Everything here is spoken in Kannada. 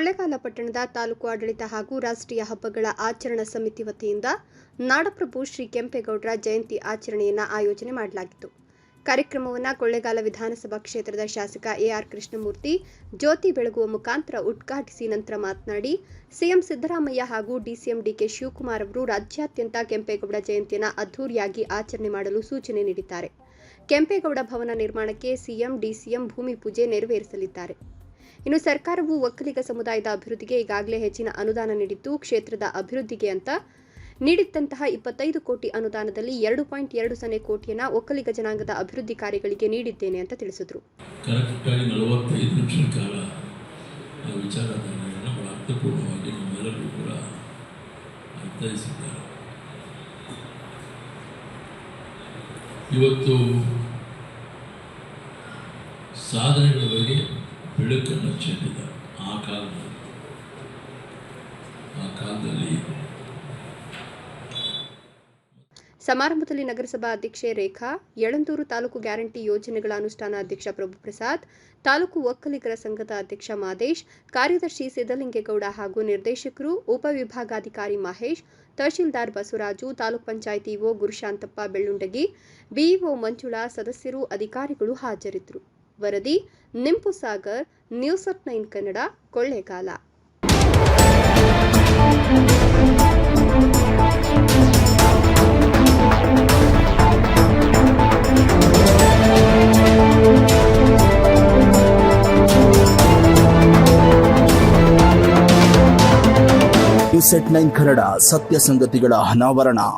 ಕೊಳ್ಳೇಗಾಲ ಪಟ್ಟಣದ ತಾಲೂಕು ಆಡಳಿತ ಹಾಗೂ ರಾಷ್ಟ್ರೀಯ ಹಬ್ಬಗಳ ಆಚರಣಾ ಸಮಿತಿ ವತಿಯಿಂದ ನಾಡಪ್ರಭು ಶ್ರೀ ಕೆಂಪೇಗೌಡರ ಜಯಂತಿ ಆಚರಣೆಯನ್ನು ಆಯೋಜನೆ ಮಾಡಲಾಗಿತ್ತು. ಕಾರ್ಯಕ್ರಮವನ್ನು ಕೊಳ್ಳೇಗಾಲ ವಿಧಾನಸಭಾ ಕ್ಷೇತ್ರದ ಶಾಸಕ ಎಆರ್ ಕೃಷ್ಣಮೂರ್ತಿ, ಜ್ಯೋತಿ ಬೆಳಗುವ ಮುಖಾಂತರ ಉದ್ಘಾಟಿಸಿ ನಂತರ ಮಾತನಾಡಿ, ಸಿಎಂ ಸಿದ್ದರಾಮಯ್ಯ ಹಾಗೂ ಡಿಸಿಎಂ ಡಿಕೆ ಶಿವಕುಮಾರ್ ಅವರು ರಾಜ್ಯಾದ್ಯಂತ ಕೆಂಪೇಗೌಡ ಜಯಂತಿಯನ್ನು ಅದ್ದೂರಿಯಾಗಿ ಆಚರಣೆ ಮಾಡಲು ಸೂಚನೆ ನೀಡಿದ್ದಾರೆ. ಕೆಂಪೇಗೌಡ ಭವನ ನಿರ್ಮಾಣಕ್ಕೆ ಸಿಎಂ, ಡಿಸಿಎಂ ಭೂಮಿ ಪೂಜೆ ನೆರವೇರಿಸಲಿದ್ದಾರೆ. ಇನ್ನು ಸರ್ಕಾರವು ಒಕ್ಕಲಿಗ ಸಮುದಾಯದ ಅಭಿವೃದ್ಧಿಗೆ ಈಗಾಗಲೇ ಹೆಚ್ಚಿನ ಅನುದಾನ ನೀಡಿದ್ದು ಕ್ಷೇತ್ರದ ಅಭಿವೃದ್ಧಿಗೆ ಅಂತ. ನೀಡಿದ್ದಂತಹ ಇಪ್ಪತ್ತೈದು ಕೋಟಿ ಅನುದಾನದಲ್ಲಿ ಎರಡು ಪಾಯಿಂಟ್ ಎರಡು ಸೊನ್ನೆ ಕೋಟಿಯನ್ನ ಒಕ್ಕಲಿಗ ಜನಾಂಗದ ಅಭಿವೃದ್ಧಿ ಕಾರ್ಯಗಳಿಗೆ ನೀಡಿದ್ದೇನೆ ಅಂತ ತಿಳಿಸಿದರು. ಇವತ್ತು ಸಾಧನೆಗಳ ಬಗ್ಗೆ ಬೆಳಕನ್ನು ಚೆಲ್ಲಿದ ಆ ಕಾಲದಲ್ಲಿ. ಆ ಕಾಲದಲ್ಲಿ ಸಮಾರಂಭದಲ್ಲಿ ನಗರಸಭಾ ಅಧ್ಯಕ್ಷೆ ರೇಖಾ, ಯಳಂದೂರು ತಾಲೂಕು ಗ್ಯಾರಂಟಿ ಯೋಜನೆಗಳ ಅನುಷ್ಠಾನ ಅಧ್ಯಕ್ಷ ಪ್ರಭುಪ್ರಸಾದ್, ತಾಲೂಕು ಒಕ್ಕಲಿಗರ ಸಂಘದ ಅಧ್ಯಕ್ಷ ಮಾದೇಶ್, ಕಾರ್ಯದರ್ಶಿ ಸಿದ್ದಲಿಂಗೇಗೌಡ ಹಾಗೂ ನಿರ್ದೇಶಕರು ಉಪವಿಭಾಗಾಧಿಕಾರಿ Mahesh, tahsildar Basavaraju, taluk panchayat E O Gurushanthappa Bellundagi, B E O Manjula ಸದಸ್ಯರು, ಅಧಿಕಾರಿಗಳು ಹಾಜರಿದ್ದರು. ವರದಿ Nimpu Sagar news at nine Kannada Kollegal. Set nine Kannada ಸತ್ಯ ಸಂಗತಿಗಳ ಅನಾವರಣ.